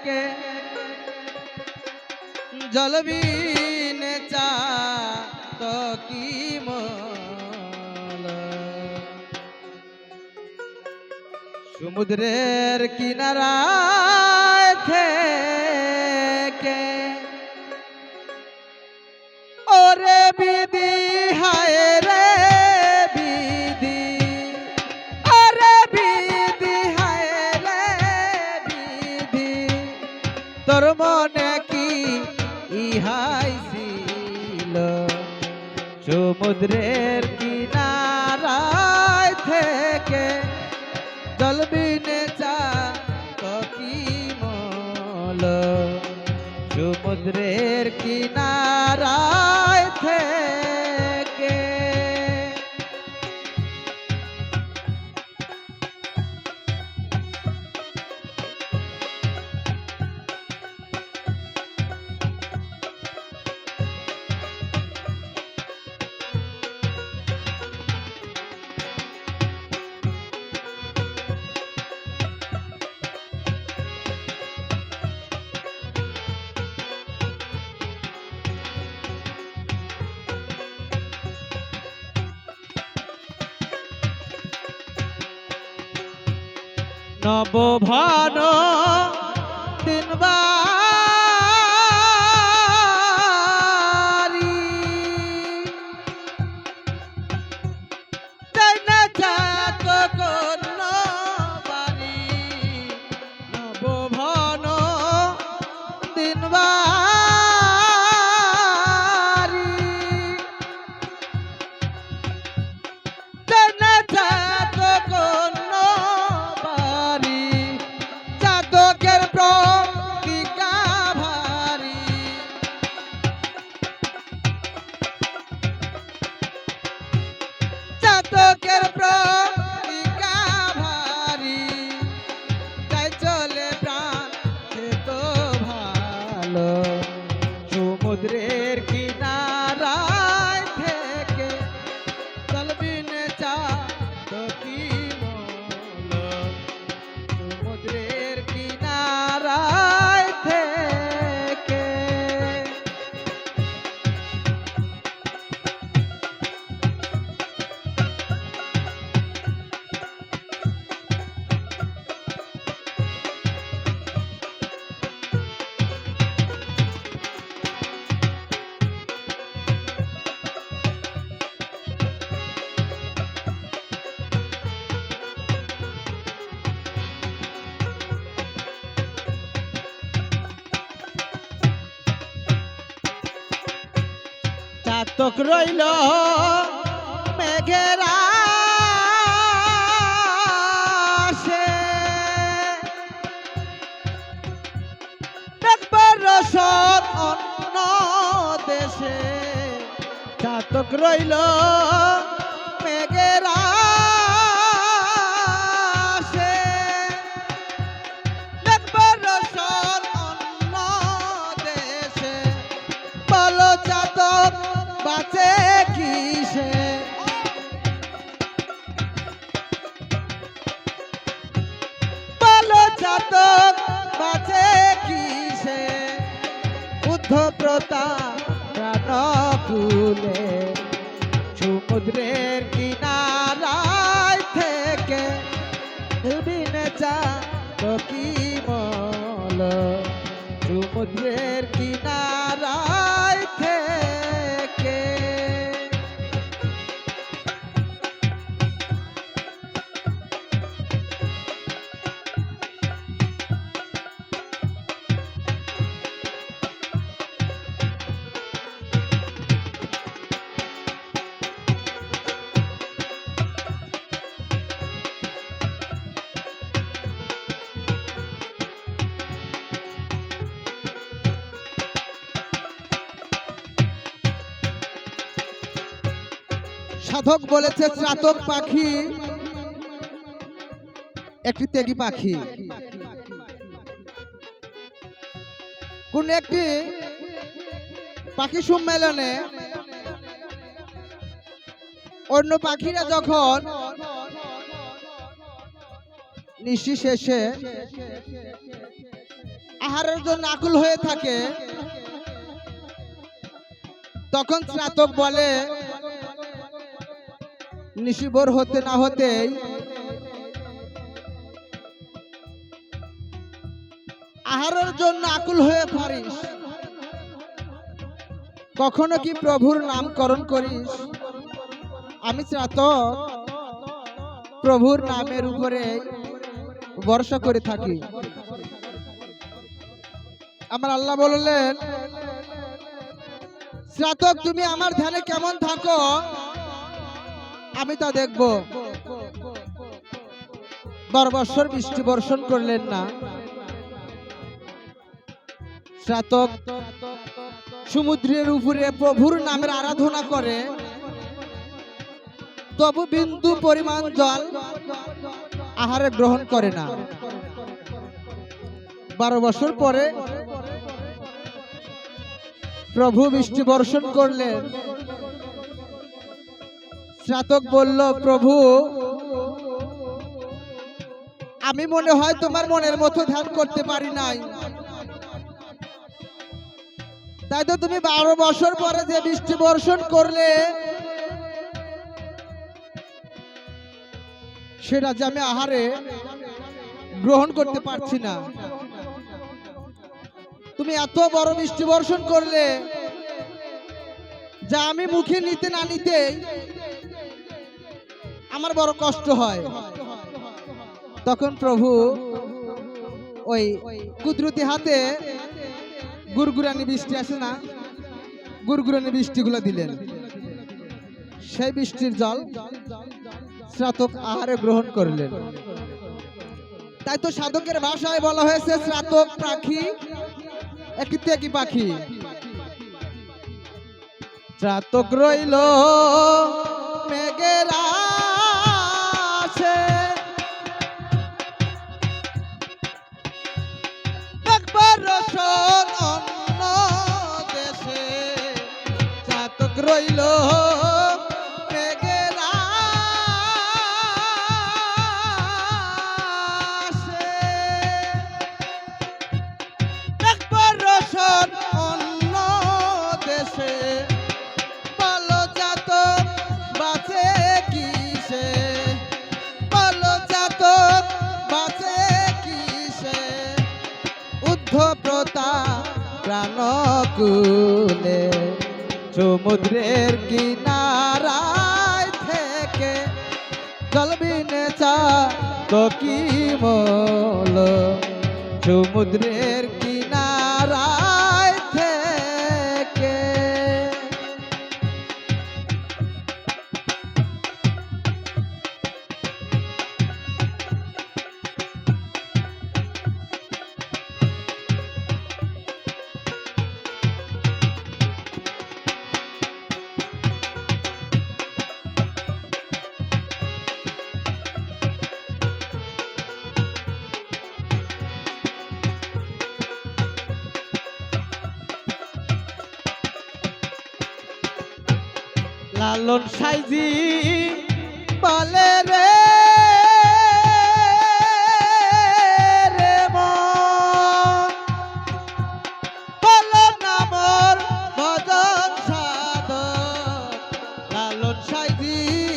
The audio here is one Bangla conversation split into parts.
থেকে জলবিনে চা তো কি সমুদ্রের কিনারায় থেকে ওরে বিধি হায় সমুদ্রের কিনারায় থেকে জলবিনে চা কি মল সমুদ্রের কিনারায় নবভান দিনবারি চাতক রইল মেঘেরা রসদ অন্য দেশে। চাতক রইল বাঁচে কিসে বলো চাতক বাঁচে কিসে বুদ্ধ প্রতা প্রাণ খুলে সমুদ্রের কিনারায় থেকে দিনে চা কি মল? সমুদ্রের সাধক বলেছে, চাতক পাখি, একটি তেগি পাখি। কোন একটি পাখি সম্মেলনে অন্য পাখিরা যখন নিশি শেষে আহারের জন্য আকুল হয়ে থাকে, তখন স্নাতক বলে নিশিবর হতে না হতেই আহারের জন্য আকুল হয়ে পারিস। কখনো কি প্রভুর নামকরণ করিস? আমি স্নাতক প্রভুর নামের উপরে ভরসা করে থাকি। আমার আল্লাহ বললেন স্নাতক তুমি আমার ধ্যানে কেমন থাকো? আমি তা দেখব। বারো বৃষ্টি বর্ষণ করলেন না। স্নাতক সমুদ্রের উপরে প্রভুর নামের আরাধনা করে। তবু বিন্দু পরিমাণ জল আহারে গ্রহণ করে না। বারো বছর পরে প্রভু বৃষ্টি বর্ষণ করলেন। স্নাতক বলল, প্রভু, আমি মনে হয় তোমার মনের মতো ধ্যান করতে পারি নাই। তাই তো তুমি বারো বছর পরে যে বৃষ্টি বর্ষণ করলে, সেটা যে আমি আহারে গ্রহণ করতে পারছি না। তুমি এত বড় বৃষ্টি বর্ষণ করলে, যা আমি মুখে নিতে না নিতে আমার বড় কষ্ট হয়। তখন প্রভু ওই কুদরতি হাতে গুরগুরানি বৃষ্টি আসে না গুরগুরানি বৃষ্টিগুলো দিলেন। সেই বৃষ্টির জল স্নাতক আহারে গ্রহণ করলেন। তাই তো সাধকের ভাষায় বলা হয়েছে, স্নাতক পাখি একটি ত্যাগী পাখি। স্নাতক রইল, মেঘের প্রতা প্রাণকুলে সমুদ্রের কিনারায় থেকে জলবিনে চা তো কি মল সমুদ্রের লালন সাইজি বলে রে সাইজি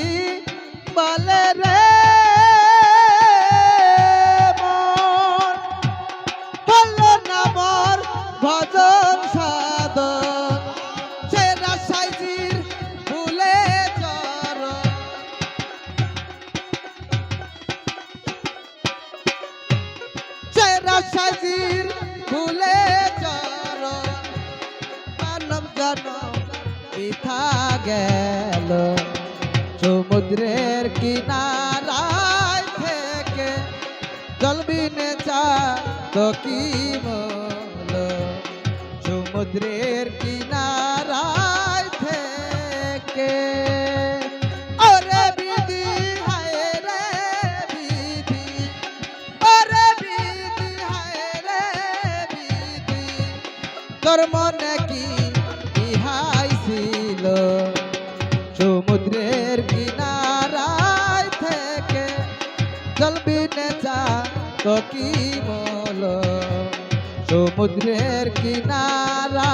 সেরা ভুলে চরণ, মানব জনম পিঠা গেল। সমুদ্রের কিনারায় থেকে জলবিনে চা তো কি বল? সমুদ্রের কিনারায় সমুদ্রের কিনারা